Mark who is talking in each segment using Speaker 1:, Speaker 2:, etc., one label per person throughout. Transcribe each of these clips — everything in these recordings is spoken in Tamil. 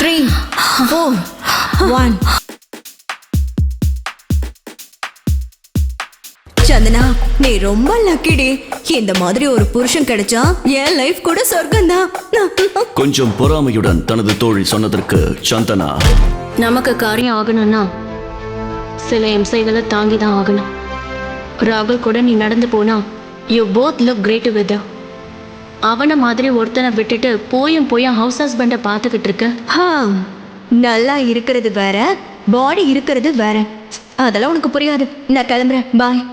Speaker 1: த்ரீ ஃபோர் ஒன் சந்தனா நீ ரொம்ப லக்கிடி இந்த மாதிரி ஒரு புருஷன் கிடைச்சா என் லைஃப் கூட சொர்க்கம்தான்.
Speaker 2: கொஞ்சம் பொறாமையுடன் தனது தோழி சொன்னதற்கு சந்தனா.
Speaker 3: நமக்கு காரியம் ஆகணும்னா சில இம்சைகளை தாங்கி தான் ஆகணும். ராகுல் கூட நீ நடந்து போனா you both look great with அவனை மாதிரி ஒருத்தனை விட்டுட்டு போயும் போயும் ஹவுஸ் ஹஸ்பண்டை பார்த்துக்கிட்டு இருக்க?
Speaker 1: ஹா, நல்லா இருக்கிறது வேற பாடி இருக்கிறது வேற. அதெல்லாம் உனக்கு புரியாது. நான் கிளம்புறேன். பாய்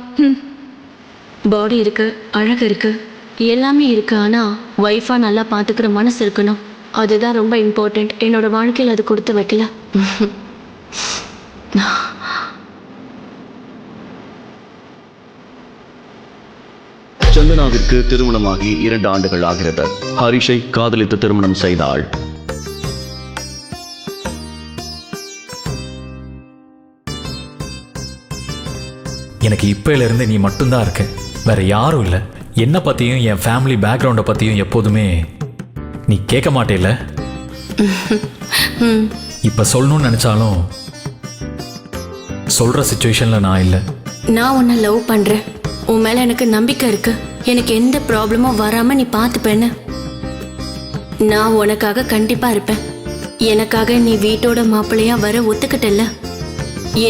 Speaker 3: பாடி இருக்கு அழகு இருக்கு எல்லாமே இருக்கு ஆனா ஒய்ஃபா நல்லா பார்த்துக்கிற மனசு இருக்கணும். அதுதான் ரொம்ப இம்பார்ட்டண்ட் என்னோட வாழ்க்கையில் அது கொடுத்து வைக்கல.
Speaker 2: சந்தனாவிற்கு திருமணமாகி இரண்டு ஆண்டுகள் ஆகிறது. ஹரிஷை காதலித்து திருமணம் செய்தாள்.
Speaker 4: எனக்கு இப்பையில இருந்து நீ மட்டும்தான் இருக்க. வேற யாரும் இல்லை. என்னை பற்றியும் என் ஃபேமிலி பேக்ரவுண்டை பற்றியும் எப்போதுமே நீ கேட்க மாட்டேல இப்போ சொல்லணும்னு நினச்சாலும் சொல்கிற சுச்சுவேஷனில் நான் இல்லை.
Speaker 3: நான் உன்னை லவ் பண்றேன். உன் மேல எனக்கு நம்பிக்கை இருக்கு. எனக்கு எந்த ப்ராப்ளமும் வராம நீ பார்த்துப்பேன்னு. நான் உனக்காக கண்டிப்பா இருப்பேன். எனக்காக நீ வீட்டோட மாப்பிள்ளையா வர ஒத்துக்கிட்டல்ல.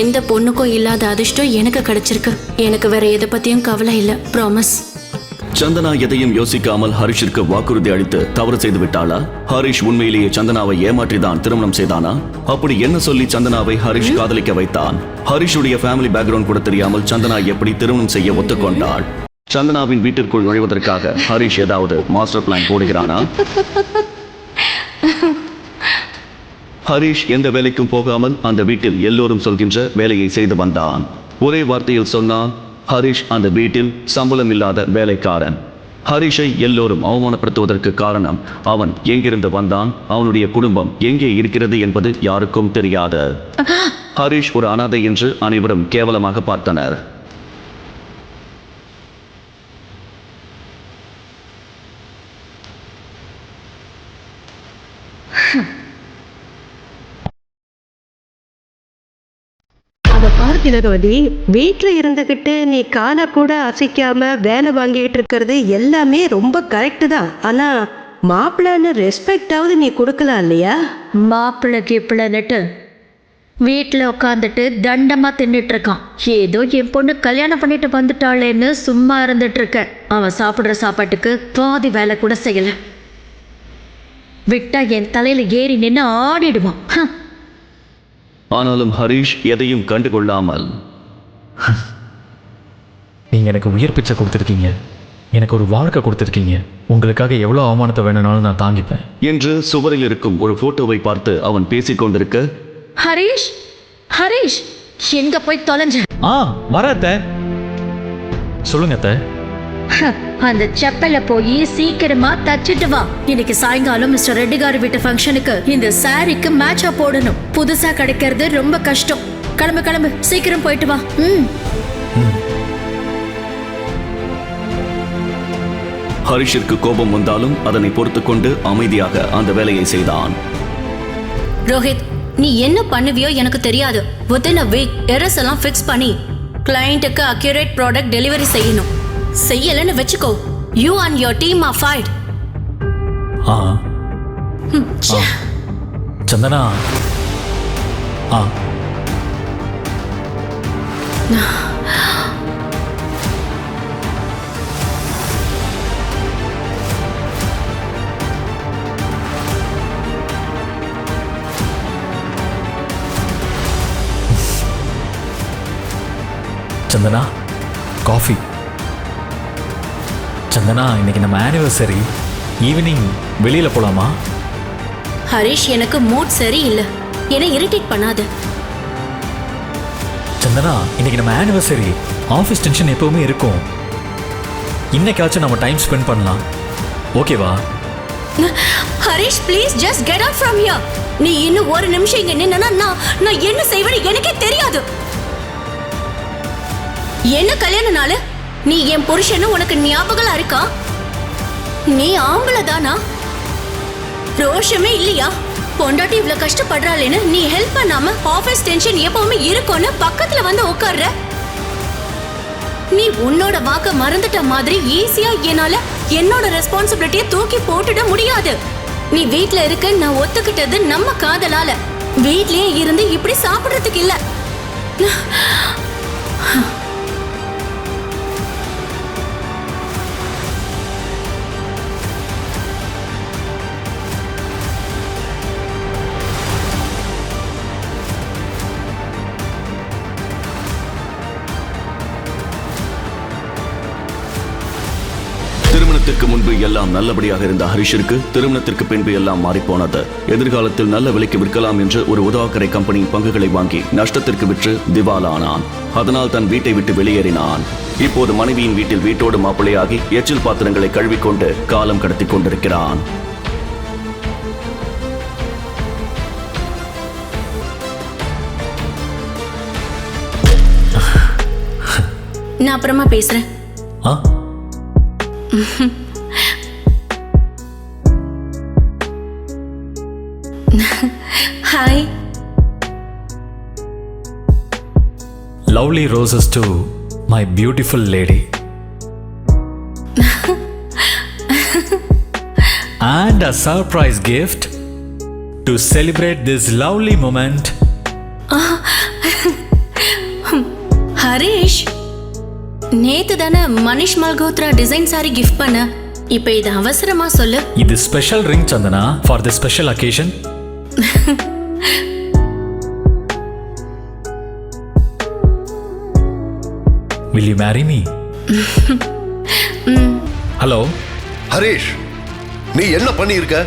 Speaker 3: எந்த பொண்ணுக்கும் இல்லாத அதிர்ஷ்டம் எனக்கு கிடைச்சிருக்கு. எனக்கு வேற எதை பத்தியும் கவலை இல்லை ப்ராமிஸ்
Speaker 2: சந்தனா எதையும் யோசிக்காமல் ஹரிஷிற்கு வாக்குறுதி அளித்து தவறு செய்து விட்டாளா? ஹரிஷ் உண்மையிலேயே சந்தனாவை ஏமாற்றி தான் திருமணம் செய்தானா? அப்படி என்ன சொல்லி சந்தனாவை ஹரிஷ் காதலிக்க வைத்தான்? ஹரிஷுடைய ஃபேமிலி பேக்ரவுண்ட் கூட தெரியாமல் சந்தனா எப்படி திருமணம் செய்ய ஒத்துக்கொண்டாள்? சந்தனாவின் வீட்டிற்குள் நுழைவதற்காக ஹரிஷ் ஏதாவது மாஸ்டர் பிளான் போடுகிறானா? ஹரிஷ் எந்த வேலைக்கும் போகாமல் அந்த வீட்டில் எல்லோரும் சொல்கின்ற வேலையை செய்து வந்தான். ஒரே வார்த்தையில் சொன்னான் ஹரிஷ் அந்த வீட்டில் சம்பளம் இல்லாத வேலைக்காரன். ஹரிஷை எல்லோரும் அவமானப்படுத்துவதற்கு காரணம் அவன் எங்கிருந்து வந்தான் அவனுடைய குடும்பம் எங்கே இருக்கிறது என்பது யாருக்கும் தெரியாது. ஹரிஷ் ஒரு அனாதை என்று அனைவரும் கேவலமாக பார்த்தனர்
Speaker 5: அதை பாரு திலகவதி வீட்டில் இருந்துக்கிட்டு நீ காலை கூட அசைக்காம வேலை வாங்கிட்டு இருக்கிறது எல்லாமே ரொம்ப கரெக்டு தான். ஆனால் மாப்பிள்ளைன்னு ரெஸ்பெக்டாவது நீ கொடுக்கலாம் இல்லையா?
Speaker 6: மாப்பிள்ளை கீப்பிள்ளன்னுட்டு வீட்டில் உட்காந்துட்டு தண்டமாக தின்னுட்டு இருக்கான். ஏதோ என் பொண்ணு கல்யாணம் பண்ணிட்டு வந்துட்டாளேன்னு சும்மா இருந்துட்டு இருக்கேன் அவன் சாப்பிட்ற சாப்பாட்டுக்கு பாதி வேலை கூட செய்யலை. விட்டா என் தலையில் ஏறி நின்று ஆடிடுவான்.
Speaker 2: ஆனாலும் ஹரிஷ் எதையும் கண்டுகொள்ளாமல்.
Speaker 4: நீங்கள் எனக்கு உயிர் பிச்சை கொடுத்துருக்கீங்க. எனக்கு ஒரு வாழ்க்கை கொடுத்துருக்கீங்க. உங்களுக்காக எவ்வளோ அவமானத்தை வேணும்னாலும் நான் தாங்கிப்பேன்.
Speaker 2: என்று சுவரில் இருக்கும் ஒரு போட்டோவை பார்த்து அவன் பேசிக் கொண்டிருக்க
Speaker 6: ஹரிஷ் ஹரிஷ் எங்க போய் தொலைஞ்ச?
Speaker 4: ஆ வராத்த சொல்லுங்க அத்தை.
Speaker 6: அந்த செப்பல போய் சீக்கிரமா தச்சிட்டு வா. இன்னைக்கு சாயங்காலம் மிஸ்டர் ரெட்டிகார் வீட்டு ஃபங்க்ஷனுக்கு இந்த சாரிக்கு மேட்சா போடணும். புதுசா கிடைக்கிறது ரொம்ப கஷ்டம். கிளம்பு கிளம்பு. சீக்கிரம் போயிட்டு வா. ம்.
Speaker 2: ஹரிஷிற்கு கோபம் வந்தாலும் அதனை பொறுத்துக் கொண்டு அமைதியாக அந்த வேலையை செய்தான்.
Speaker 3: ரோஹித் நீ என்ன பண்ணுவியோ எனக்கு தெரியாது. வித்தின் அ வீக் எரஸ் எல்லாம் ஃபிக்ஸ் பண்ணி கிளையண்ட்டுக்கு அக்யூரேட் ப்ராடக்ட் டெலிவரி செய்யணும். செய்யலைன்னு வச்சுக்கோ. You and your team are fired
Speaker 4: ஆ. ஆ. சந்தனா. ஆ. சந்தனா. சந்தனா இன்னைக்கு நம்ம ஆனிவர்சரி ஈவினிங் வெளியில் போகலாமா
Speaker 3: ஹரிஷ் எனக்கு மூட் சரியில்லை. என்னை இரிட்டேட் பண்ணாத.
Speaker 4: சந்தனா இன்னைக்கு நம்ம ஆனிவர்சரி ஆஃபீஸ் டென்ஷன் எப்பவுமே இருக்கும். இன்னைக்காச்சும் நம்ம டைம் ஸ்பெண்ட் பண்ணலாம். ஓகேவா
Speaker 3: Harish please just get out from here நீ இன்னும் ஒரு நிமிஷம் இங்க நின்னா நான் நான் என்ன செய்வேன்னு எனக்கே தெரியாது. என்ன கல்யாண நாள்? நீ என் புருஷன்னு உனக்கு ஞாபகம் இருக்கா? நீ ஆம்பளை தானா? ரோஷமே இல்லையா? பொண்டாட்டி இவ்வளவு கஷ்டப்படுறாளேன்னு நீ ஹெல்ப் பண்ணாம ஆபீஸ் டென்ஷன் எப்பவுமே இருக்கும்னு பக்கத்துல வந்து உட்கார்ற? நீ உன்னோட வாக்க மறந்துட்ட மாதிரி ஈஸியா என்னால என்னோட ரெஸ்பான்சிபிலிட்டியை தூக்கி போட்டுட முடியாது. நீ வீட்ல இருக்க நான் ஒத்துக்கிட்டது நம்ம காதலால. வீட்லயே இருந்து இப்படி சாப்பிடுறதுக்கு இல்ல.
Speaker 2: எல்லாம் நல்லபடியாக இருந்த ஹரிஷிற்கு திருமணத்திற்கு பின்பு எல்லாம் மாறிப்போனது. எதிர்காலத்தில் நல்ல விலைக்கு விற்கலாம் என்று ஒரு உதவாக்கரை கம்பெனி பங்குகளை வாங்கி நஷ்டத்திற்கு விற்று திவாலானான். அதனால் தன் வீட்டை விட்டு வெளியேறினான். இப்போது மனைவியின் வீட்டில் வீட்டோடு மாப்பிள்ளையாகி எச்சில் பாத்திரங்களை கழுவிக்கொண்டு காலம் கடத்திக் கொண்டிருக்கிறான்.
Speaker 3: நான் அப்புறமா பேசுறேன். Hi
Speaker 4: lovely roses to my beautiful lady and a surprise gift to celebrate this lovely moment.
Speaker 3: Harish நேத்து தானே மனிஷ் மல்கோத்ரா டிசைன் சாரி கிஃப்ட் பண்ண. இப்போ இது அவசரமா சொல்லு.
Speaker 4: இது special ring Chandana for the special occasion will you marry me hello
Speaker 7: Harish நீ என்ன பண்ணியிருக்க?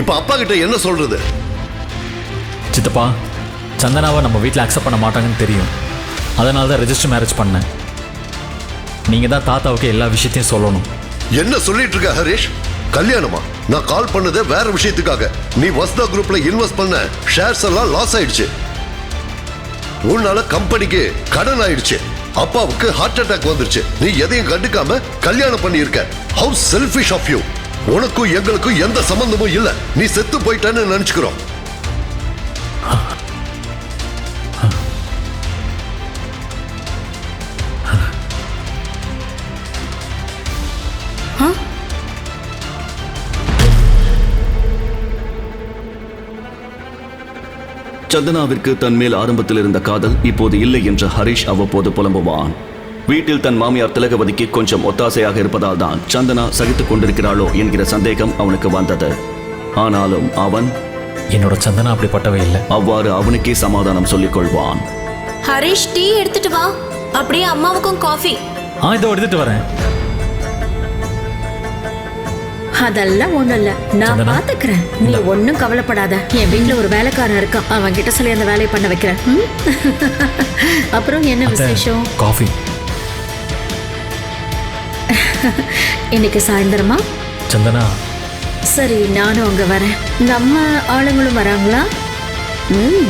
Speaker 7: இப்ப அப்பா கிட்ட என்ன சொல்றது?
Speaker 4: சித்தப்பா சந்தனாவை நம்ம வீட்டில் அக்செப்ட் பண்ண மாட்டாங்கன்னு தெரியும். அதனால தான் ரெஜிஸ்டர் மேரேஜ் பண்ணேன். நீங்கள் தான் தாத்தாவுக்கு எல்லா விஷயத்தையும் சொல்லணும்.
Speaker 7: என்ன சொல்லிட்டு இருக்க ஹரீஷ்? கல்யாணமா? நான் கால் பண்ணதே வேற விஷயத்துக்காக. நீ வஸ்தா குரூப்ல இன்வெஸ்ட் பண்ண ஷேர்ஸ் எல்லாம் லாஸ் ஆயிடுச்சு. உன்னால கம்பெனிக்கு கடன் ஆயிடுச்சு. அப்பாவுக்கு ஹார்ட் அட்டாக் வந்துருச்சு. நீ எதையும் கண்டுக்காம கல்யாணம் பண்ணியிருக்க. ஹவு செல்ஃபிஷ் ஆஃப் யூ உனக்கும் எங்களுக்கும் எந்த சம்பந்தமும் இல்ல. நீ செத்து போயிட்டான்னு நினைச்சுக்கிறோம்.
Speaker 2: சந்தனாவிற்கு தன் மேல் ஆரம்பத்தில் இருந்த காதல் இப்போது இல்லை என்று ஹரிஷ் அவ்வப்போது புலம்புவான். வீட்டில் தன் மாமியார் திலகவதிக்கு கொஞ்சம் ஒத்தாசையாக இருப்பதால் தான் சந்தனா சகித்துக் கொண்டிருக்கிறாளோ என்கிற சந்தேகம் அவனுக்கு வந்தது. ஆனாலும் அவன்
Speaker 4: என்னோட சந்தனா அப்படிப்பட்டவை இல்லை.
Speaker 2: அவ்வாறு அவனுக்கே சமாதானம் சொல்லிக் கொள்வான்.
Speaker 3: ஹரிஷ் டீ எடுத்துட்டு வா. அப்படியே அம்மாவுக்கும் காஃபி.
Speaker 4: ஆ இதோ எடுத்துட்டு வரேன்.
Speaker 6: அதெல்லாம் ஒண்ணும் இல்ல. நான்? பாத்துக்கிறேன். நீ ஒண்ணும் கவலைப்படாத. என் வீட்ல ஒரு வேலைக்காரன் இருக்கான். அவன் கிட்ட சொல்லி அந்த வேலையை பண்ண வைக்கிறேன்? அப்புறம் என்ன விசேஷம்?
Speaker 4: காஃபி.
Speaker 6: இன்னைக்கு சாயந்தரமா?
Speaker 4: சந்தனா.
Speaker 6: சரி நானும் அங்க வரேன். நம்ம ஆளுங்களும் வராங்களா? ம்.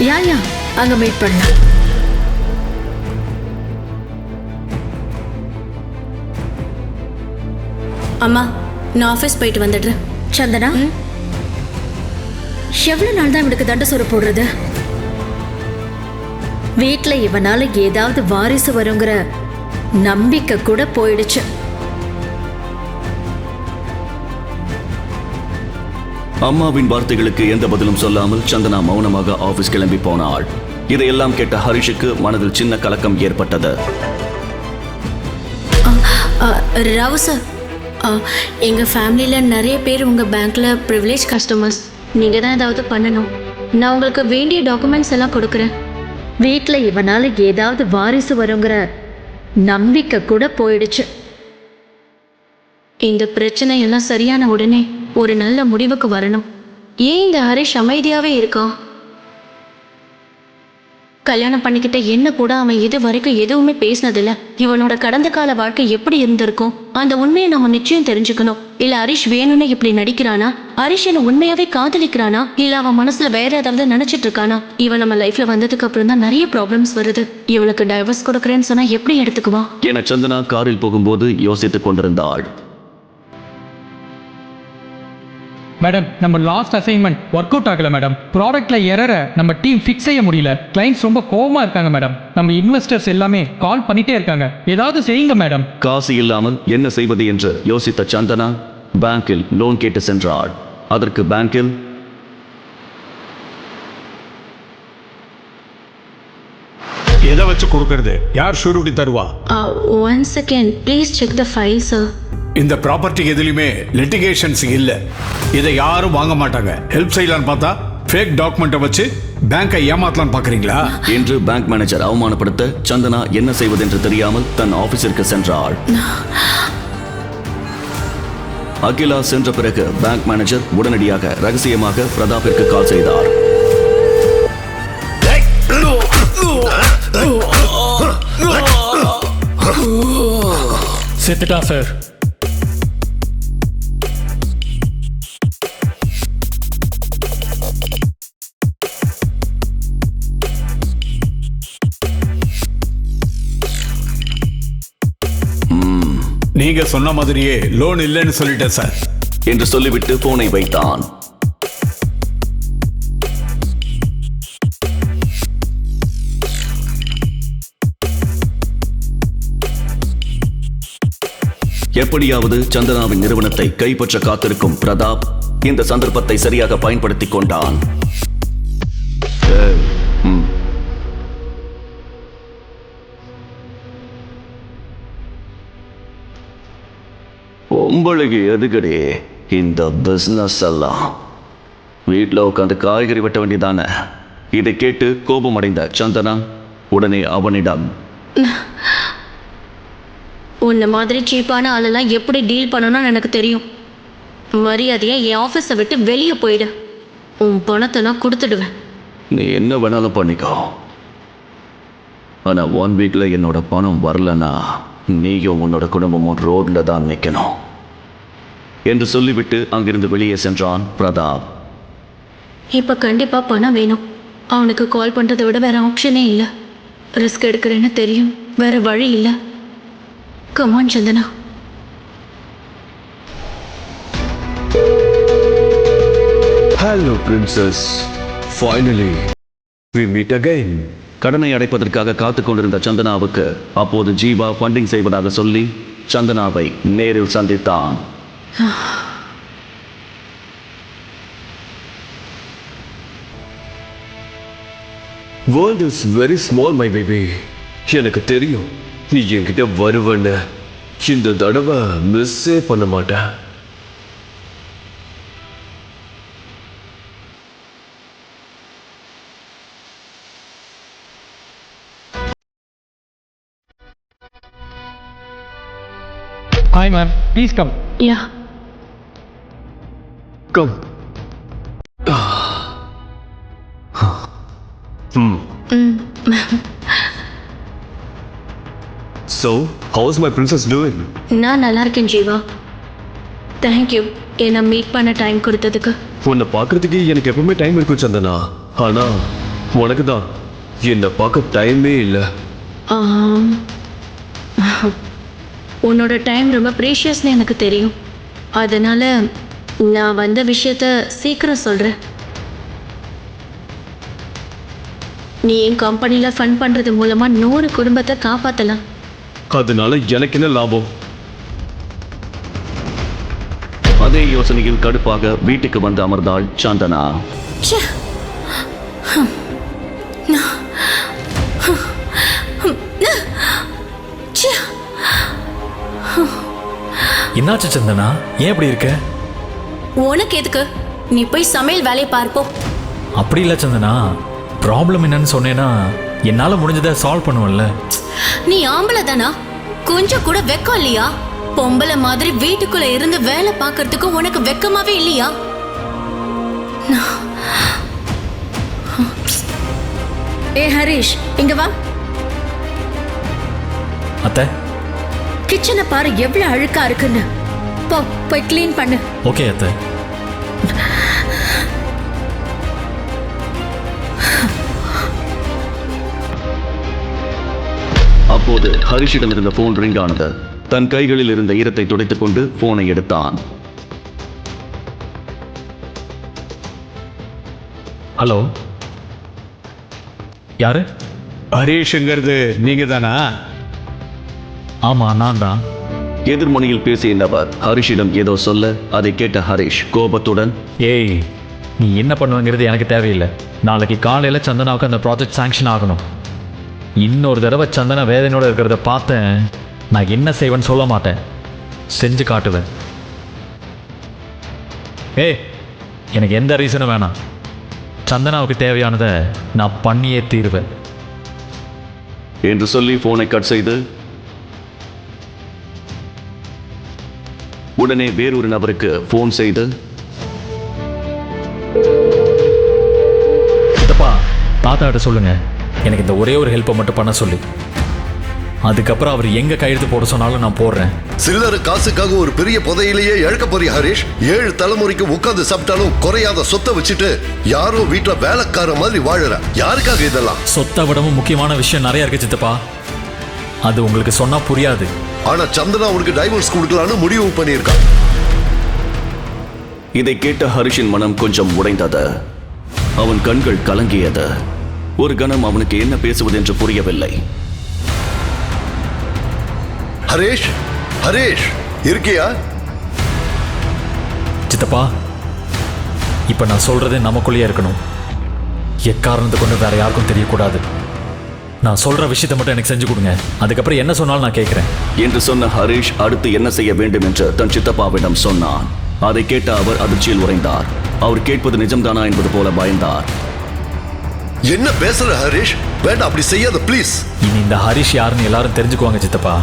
Speaker 6: யா யா. அங்க மீட் பண்ணலாம்.
Speaker 3: அம்மா நான் ஆஃபீஸ் போயிட்டு வந்துடுறேன்.
Speaker 6: சந்தனா? எவ்வளவு நாள் தான் இவனுக்கு தண்ட சோறு போடுறது? வீட்ல இவனால ஏதாவது வாரிசு வருங்கிற நம்பிக்கை கூட போயிடுச்சு.
Speaker 2: அம்மாவின் வார்த்தைகளுக்கு எந்த பதிலும் சொல்லாமல் சந்தனா மௌனமாக ஆபீஸ் கிளம்பி போனாள் இதையெல்லாம் கேட்ட ஹரிஷுக்கு மனதில் சின்ன கலக்கம் ஏற்பட்டது.
Speaker 3: ராவு சார் ஆ, எங்க ஃபேமிலியில நிறைய பேர் உங்க பேங்க்ல ப்ரிவிலேஜ் கஸ்டமர்ஸ் நீங்க தான் ஏதாவது பண்ணணும். நான் உங்களுக்கு வேண்டிய டாக்குமெண்ட்ஸ் எல்லாம் கொடுக்குறேன்.
Speaker 6: வீட்ல இவனால ஏதாவது வாரிசு வருங்கிற நம்பிக்கை கூட போயிடுச்சு.
Speaker 3: இந்த பிரச்சனை எல்லாம் சரியான உடனே ஒரு நல்ல முடிவுக்கு வரணும். ஏன் இந்த ஹரிஷ் அமைதியாவே இருக்கான் கல்யாணம் பண்ணிக்கிட்ட என்ன கூட அவன் இது வரைக்கும் எதுவுமே பேசினதில்ல. இவனோட கடந்த கால வாழ்க்கை எப்படி இருந்திருக்கும்? அந்த உண்மையை நம்ம நிச்சயம் தெரிஞ்சுக்கணும். இல்ல ஹரிஷ் வேணும்னு இப்படி நடிக்கிறானா? ஹரிஷ் என்ன உண்மையாவே காதலிக்கிறானா? இல்ல அவன் மனசுல வேற ஏதாவது நினைச்சிட்டு இருக்கானா? இவன் நம்ம லைஃப்ல வந்ததுக்கு அப்புறம் தான் நிறைய ப்ராப்ளம்ஸ் வருது. இவளுக்கு டைவர்ஸ் கொடுக்குறேன்னு சொன்னா எப்படி எடுத்துக்குவான்?
Speaker 2: என சந்தனா காரில் போகும்போது யோசித்துக் கொண்டிருந்தாள்
Speaker 8: மேடம் நம்ம லாஸ்ட் அசைன்மெண்ட் ஒர்க் அவுட் ஆகல மேடம் ப்ராடக்ட்ல எரரை நம்ம டீம் ஃபிக்ஸ் செய்ய முடியல. கிளைண்ட்ஸ் ரொம்ப கோவமா இருக்காங்க மேடம் நம்ம இன்வெஸ்டர்ஸ் எல்லாமே கால் பண்ணிட்டே இருக்காங்க. ஏதாவது செய்யுங்க மேடம்
Speaker 2: காசு இல்லாமல் என்ன செய்வது என்று யோசித்த சந்தனா பேங்கில் லோன் கேட்டு சென்றாள். அதற்கு பேங்கில்
Speaker 9: எதை வச்சு கொடுக்கறது? யார் ஷூரிட்டி தருவா?
Speaker 3: One second please check the file sir
Speaker 9: இந்த ப்ராப்பர்ட்டி எதுலையுமே லிட்டிகேஷன்ஸ் இல்ல. இதை யாரும் வாங்க மாட்டாங்க. ஹெல்ப் செய்யலான்னு பார்த்தா ஃபேக் டாக்குமெண்ட்டை வச்சு பேங்கை ஏமாத்தலாம்னு பார்க்குறீங்களா?
Speaker 2: என்று பேங்க் மேனேஜர் அவமானப்படுத்த சந்தனா என்ன செய்வதென்று தெரியாமல் தன் ஆபீஸிற்கு சென்றாள். அகிலா சென்ற பிறகு பேங்க் மேனேஜர் உடனடியாக ரகசியமாக பிரதாப்பிற்கு கால் செய்தார்.
Speaker 4: செத்துட்டா சார்
Speaker 9: நீங்க சொன்ன மாதிரியே லோன் இல்லைன்னு சொல்லிட்டேன் சார்
Speaker 2: என்று சொல்லிவிட்டு போனை வைத்தான். எப்படியாவது சந்தனாவின் நிறுவனத்தை கைப்பற்ற காத்திருக்கும் பிரதாப் இந்த சந்தர்ப்பத்தை சரியாக பயன்படுத்திக் கொண்டான். உங்களுக்கு எதுக்கடி? இந்த பிஸ்னஸ் எல்லாம். வீட்டில் உட்காந்து காய்கறி வெட்ட வேண்டியதானே? இதை கேட்டு கோபமடைந்த சந்தனா உடனே அவனிடம்
Speaker 3: உன்னை மாதிரி சீப்பான ஆளெல்லாம் எப்படி டீல் பண்ணணும்னு எனக்கு தெரியும். மரியாதையா என் ஆஃபீஸை விட்டு வெளியே போயிடு. உன் பணத்தை நான் கொடுத்துடுவேன்.
Speaker 2: நீ என்ன வேணாலும் பண்ணிக்கோ. ஆனால் ஒன் வீக்கில் என்னோட பணம் வரலனா நீயும் உன்னோட குடும்பமும் ரோட்ல தான் நிற்கணும் என்று சொல்லிவிட்டு அங்கிருந்து வெளியே சென்றான் பிரதாப்.
Speaker 3: இப்போ கண்டிப்பாக பணம் வேணும். அவனுக்கு கால் பண்ணுறதை விட வேற ஆப்ஷனே இல்லை. ரிஸ்க் எடுக்கிறேன்னு தெரியும். வேற வழி இல்லை. Come on Chandana.
Speaker 10: Hello, Princess. Finally, we meet again.
Speaker 2: கடனை அடைப்பதற்காக காத்து கொண்டிருந்த சந்தனாவுக்கு அப்போது ஜீவா ஃபண்டிங் செய்வதாக சொல்லி சந்தனாவை நேரில் சந்தித்தான்.
Speaker 10: World is very small, my baby. எனக்கு தெரியும். நீ என்கிட்ட வருவன்னு. இந்த தடவை மிஸ்ஸே பண்ண மாட்டேன்.
Speaker 8: Hi ma'am please come
Speaker 3: yeah
Speaker 10: come Hmm. So, how's my princess doing?
Speaker 3: நான் நல்லா இருக்கேன் ஜீவா தேங்க்யூ என்னை மீட் பண்ண டைம் கொடுத்ததுக்கு.
Speaker 10: உன்னை பார்க்கறதுக்கு எனக்கு எப்பவுமே டைம் இருக்கும் சந்தனா. ஆனா உனக்கு தான் என்னை பார்க்க டைமே இல்லை.
Speaker 3: உன்னோட டைம் ரொம்ப ப்ரீஷியஸ்னு எனக்கு தெரியும். அதனால நான் வந்த விஷயத்த சீக்கிரம் சொல்கிறேன் நீ என் கம்பெனியில் ஃபண்ட் பண்ணுறது மூலமாக நூறு குடும்பத்தை காப்பாற்றலாம்
Speaker 10: அதனால எனக்கு என்ன லாபம்?
Speaker 2: அதே யோசனையில் கடுப்பாக வீட்டுக்கு வந்து அமர்ந்தாள் சந்தனா.
Speaker 4: என்னாச்சு சந்தனா? ஏன் இப்படி இருக்க?
Speaker 3: உனக்கு எதுக்கு? நீ போய் சமையல் வேலையை பார்ப்போம்
Speaker 4: அப்படி இல்லை சந்தனா. ப்ராப்ளம் என்னன்னு சொன்னேன்னா என்னால் முடிஞ்சதை சால்வ் பண்ணுவேன்ல.
Speaker 3: நீ ஆம்பளை தானா? கொஞ்சம் கூட வெக்கம் இல்லையா? பொம்பளை மாதிரி வீட்டுக்குள்ள இருந்து வேலை பார்க்கறதுக்கு உனக்கு வெக்கமாவே இல்லையா?
Speaker 6: ஏ ஹரிஷ் இங்க வா.
Speaker 4: அத்தை.
Speaker 6: கிச்சனை பாரு எவ்வளவு அழுக்கா இருக்குன்னு. போ போய் க்ளீன் பண்ணு.
Speaker 4: ஓகே அத்தை.
Speaker 2: அப்போது ஹரிஷிடம் இருந்த போன் ரிங் ஆனது தன் கைகளில் இருந்த ஈரத்தை துடைத்துக் கொண்டு போனை எடுத்தான்.
Speaker 4: ஹலோ யாரு?
Speaker 9: ஹரீஷுங்கிறது நீங்க தானா
Speaker 4: ஆமாம் நான் தான்
Speaker 2: எதிர்மனையில் பேசிய ஹரிஷிடம் ஏதோ சொல்ல அதை கேட்ட ஹரிஷ் கோபத்துடன்
Speaker 4: ஏய் நீ என்ன பண்ணுவங்கிறது எனக்கு தேவையில்லை. நாளைக்கு காலையில் சந்தனாவுக்கு அந்த ப்ராஜெக்ட் சாங்ஷன் ஆகணும். இன்னொரு தடவை சந்தனா வேதனையோடு இருக்கிறத பார்த்தேன். நான் என்ன செய்வேன்னு சொல்ல மாட்டேன். செஞ்சு காட்டுவேன். ஏய் எனக்கு எந்த ரீசனும் வேணாம். சந்தனாவுக்கு தேவையானதை நான் பண்ணியே தீருவேன்.
Speaker 2: என்று சொல்லி போனை கட் செய்து உடனே வேறொரு நபருக்கு போன் செய்து
Speaker 4: சித்தப்பா தாத்தாட்ட சொல்லுங்க. எனக்கு இந்த ஒரே ஒரு ஹெல்ப்பை மட்டும் பண்ண சொல்லி. அதுக்கப்புறம் அவர் எங்கே கையெழுத்து போட சொன்னாலும் நான் போடுறேன்.
Speaker 7: சில்லற காசுக்காக ஒரு பெரிய புதையிலேயே இழக்க போறிய ஹரிஷ். ஏழு தலைமுறைக்கு உட்கார்ந்து சாப்பிட்டாலும் குறையாத சொத்தை வச்சுட்டு யாரோ வீட்டுல வேலைக்கார மாதிரி வாழற. யாருக்காக இதெல்லாம்?
Speaker 4: சொத்தை விடவும் முக்கியமான விஷயம் நிறைய இருக்கு சித்தப்பா. அது உங்களுக்கு சொன்னா புரியாது.
Speaker 7: ஆனா சந்தனா அவனுக்கு டைவர்ஸ் கொடுக்கலான்னு முடிவு பண்ணியிருக்கான்.
Speaker 2: இதை கேட்ட ஹரிஷின் மனம் கொஞ்சம் உடைந்தது. அவன் கண்கள் கலங்கியது. ஒரு கணம் அவனுக்கு என்ன பேசுவது என்று புரியவில்லை.
Speaker 7: ஹரேஷ் ஹரேஷ் இருக்கியா?
Speaker 4: சித்தப்பா இப்போ நான் சொல்றது நமக்குள்ளேயே இருக்கணும். எக்காரணத்தை கொண்டு வேற யாருக்கும் தெரியக்கூடாது. நான் சொல்ற விஷயத்தை மட்டும் எனக்கு செஞ்சு கொடுங்க. அதுக்கப்புறம் என்ன சொன்னாலும் நான் கேட்குறேன்.
Speaker 2: என்று சொன்ன ஹரிஷ் அடுத்து என்ன செய்ய வேண்டும் என்று தன் சித்தப்பாவிடம் சொன்னான். அதை கேட்ட அவர் அதிர்ச்சியில் உறைந்தார். அவர் கேட்பது நிஜம்தானா என்பது போல பயந்தார்.
Speaker 7: என்ன பேசுற ஹரேஷ்? வேண்டாம் அப்படி செய்யாத ப்ளீஸ்
Speaker 4: இனி இந்த ஹரிஷ் யாருன்னு எல்லாரும் தெரிஞ்சுக்குவாங்க சித்தப்பா.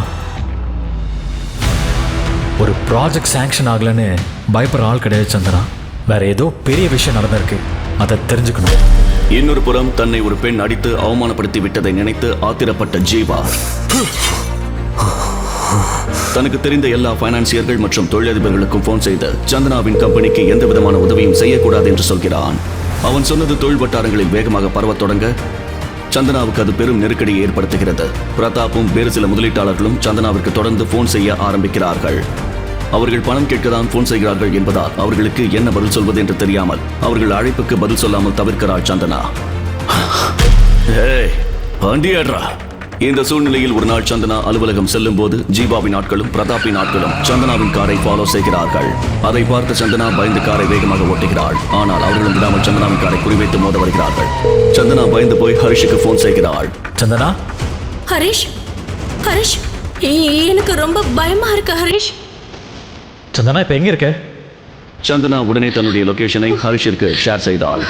Speaker 4: ஒரு ப்ராஜெக்ட் சாங்ஷன் ஆகலைன்னு பயப்படுற ஆள் கிடையாது சந்தனா வேற ஏதோ பெரிய விஷயம் நடந்திருக்கு. அதை தெரிஞ்சுக்கணும்.
Speaker 2: இன்னொரு புறம் தன்னை ஒரு பெண் அடித்து அவமானப்படுத்தி விட்டதை நினைத்து ஆத்திரப்பட்ட ஜீவா. தனக்கு தெரிந்த எல்லா பைனான்சியர்கள் மற்றும் தொழிலதிபர்களுக்கும் போன் செய்து சந்தனாவின் கம்பெனிக்கு எந்த விதமான உதவியும் செய்யக்கூடாது என்று சொல்கிறான். அவன் சொன்னது தொழில் வட்டாரங்களில் வேகமாக பரவத் தொடங்க சந்தனாவுக்கு அது பெரும் நெருக்கடியை ஏற்படுத்துகிறது. பிரதாப்பும் வேறு சில முதலீட்டாளர்களும் சந்தனாவிற்கு தொடர்ந்து போன் செய்ய ஆரம்பிக்கிறார்கள். அவர்கள் பணம் கேட்கதான் போன் செய்கிறார்கள் என்பதால் அவர்களுக்கு என்ன பதில் சொல்வது என்று தெரியாமல் அவர்கள் அழைப்புக்கு பதில் சொல்லாமல் தவிர்க்கிறாள் சந்தனா. ஏய் வண்டியாடுறா இந்த சூழ்நிலையில் ஒரு நாள் சந்தனா அலுவலகம் செல்லும் போது ஜீவாவின் ஆட்களும் பிரதாப்பின் ஆட்களும் சந்தனாவின் காரை ஃபாலோ செய்கிறார்கள். அதை பார்த்த சந்தனா பயந்து காரை வேகமாக ஓட்டுகிறாள். ஆனால் அவர்களும் விடாமல் சந்தனாவின் காரை குறிவைத்து மோத வருகிறார்கள். சந்தனா பயந்து போய் ஹரிஷுக்கு போன் செய்கிறாள்.
Speaker 4: சந்தனா?
Speaker 3: ஹரிஷ்? ஹரிஷ்? எனக்கு ரொம்ப பயமா இருக்கு ஹரிஷ்.
Speaker 4: சந்தனா இப்போ எங்கே இருக்க?
Speaker 2: சந்தனா உடனே தன்னுடைய லொகேஷனை ஹரிஷிற்கு ஷேர் செய்தாள்.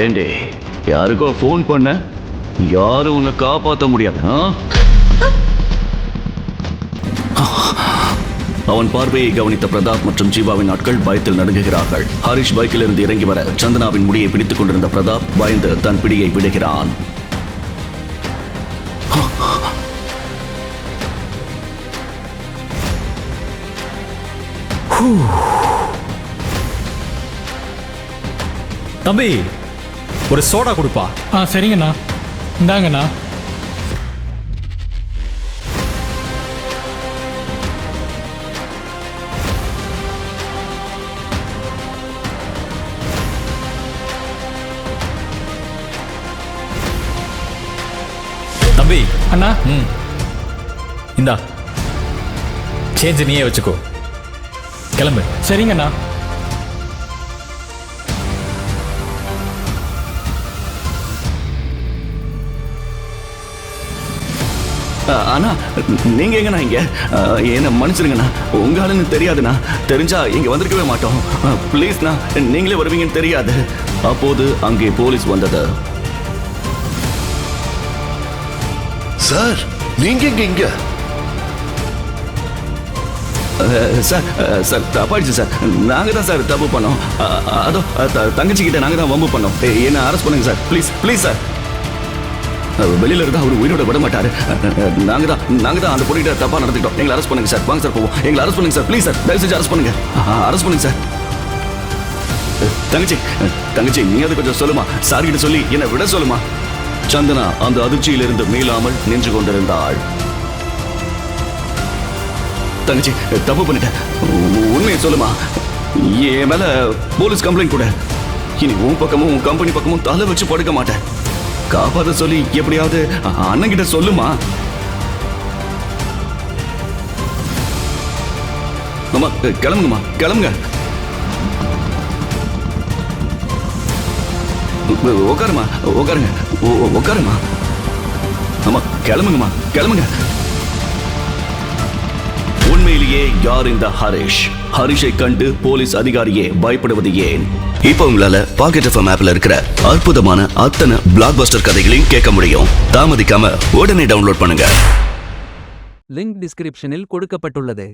Speaker 2: ஏண்டி யாருக்கோ ஃபோன் பண்ண? யாரும் உன்னை காப்பாற்ற முடியாது அவன் பார்வையை கவனித்த பிரதாப் மற்றும் ஜீவாவின் ஆட்கள் பயத்தில் நடுங்குகிறார்கள். ஹரிஷ் பைக்கில் இருந்து இறங்கி வர சந்தனாவின் முடியை பிடித்துக் கொண்டிருந்த பிரதாப் பயந்து தன் பிடியை விடுகிறான்.
Speaker 4: தம்பி ஒரு சோடா கொடுப்பா.
Speaker 8: ஆ சரிங்கண்ணா. இந்தாங்கண்ணா.
Speaker 4: தம்பி
Speaker 8: அண்ணா.
Speaker 4: ம். இந்தா சேஞ்சு நீயே வச்சுக்கோ. கிளம்பு.
Speaker 8: சரிங்கண்ணா.
Speaker 2: ஆ, அண்ணா நீங்க எங்கண்ணா இங்க? என்ன மன்னிச்சிருங்கண்ணா. உங்க ஆளுன்னு தெரியாதுண்ணா. தெரிஞ்சா இங்க வந்திருக்கவே மாட்டோம். ப்ளீஸ்ண்ணா நீங்களே வருவீங்கன்னு தெரியாது. அப்போது அங்கே போலீஸ் வந்தது.
Speaker 7: சார் நீங்க இங்க? இங்க
Speaker 2: சார் சார் தப்பாயிடுச்சு சார். நாங்கள் தான் சார் தப்பு பண்ணோம். அதோ தங்கச்சிக்கிட்ட நாங்கள் தான் வம்பு பண்ணோம். என்ன அரெஸ்ட் பண்ணுங்க சார். Please please sir. வெளியில இருந்தா அவர் உயிரோட விட மாட்டாரு நாங்க தான் நாங்க தான் அந்த பொண்ணுகிட்ட தப்பா நடந்துட்டோம் எங்களை அரெஸ்ட் பண்ணுங்க சார். வாங்க சார் போவோம். எங்களை அரெஸ்ட் பண்ணுங்க சார். ப்ளீஸ் சார் தயவு செஞ்சு அரெஸ்ட் பண்ணுங்க. அரெஸ்ட் பண்ணுங்க சார். தங்கச்சி தங்கச்சி நீ அது கொஞ்சம் சொல்லுமா? சார் கிட்ட சொல்லி என்னை விட சொல்லுமா? சந்தனா அந்த அதிர்ச்சியிலிருந்து மீளாமல் நின்று கொண்டிருந்தாள். தங்கச்சி தப்பு பண்ணிட்டேன். உண்மையை சொல்லுமா? என் மேல போலீஸ் கம்ப்ளைண்ட் கூட. இனி உன் பக்கமும் உன் கம்பெனி பக்கமும் தலை வச்சு படுக்க மாட்டேன். காப்பாத்த சொல்லி எப்படியாவது அண்ணன் கிட்ட சொல்லுமா? அம்மா கிளம்புங்கம்மா கிளம்புங்க. உ- உட்காருமா உட்காருங்க உ- உட்காருமா கிளம்புங்கம்மா கிளம்புங்க. உண்மையிலேயே யார் இந்த ஹரேஷ்? ஹரிஷை கண்டு போலீஸ் அதிகாரியே பயப்படுவது ஏன்? இப்போ உங்களால பாக்கெட் எஃப்எம் ஆப்ல இருக்கிற அற்புதமான அத்தனை பிளாக் பஸ்டர் கதைகளையும் கேட்க முடியும். தாமதிக்காம உடனே டவுன்லோட் பண்ணுங்க.
Speaker 11: லிங்க் டிஸ்கிரிப்ஷனில் கொடுக்கப்பட்டுள்ளது.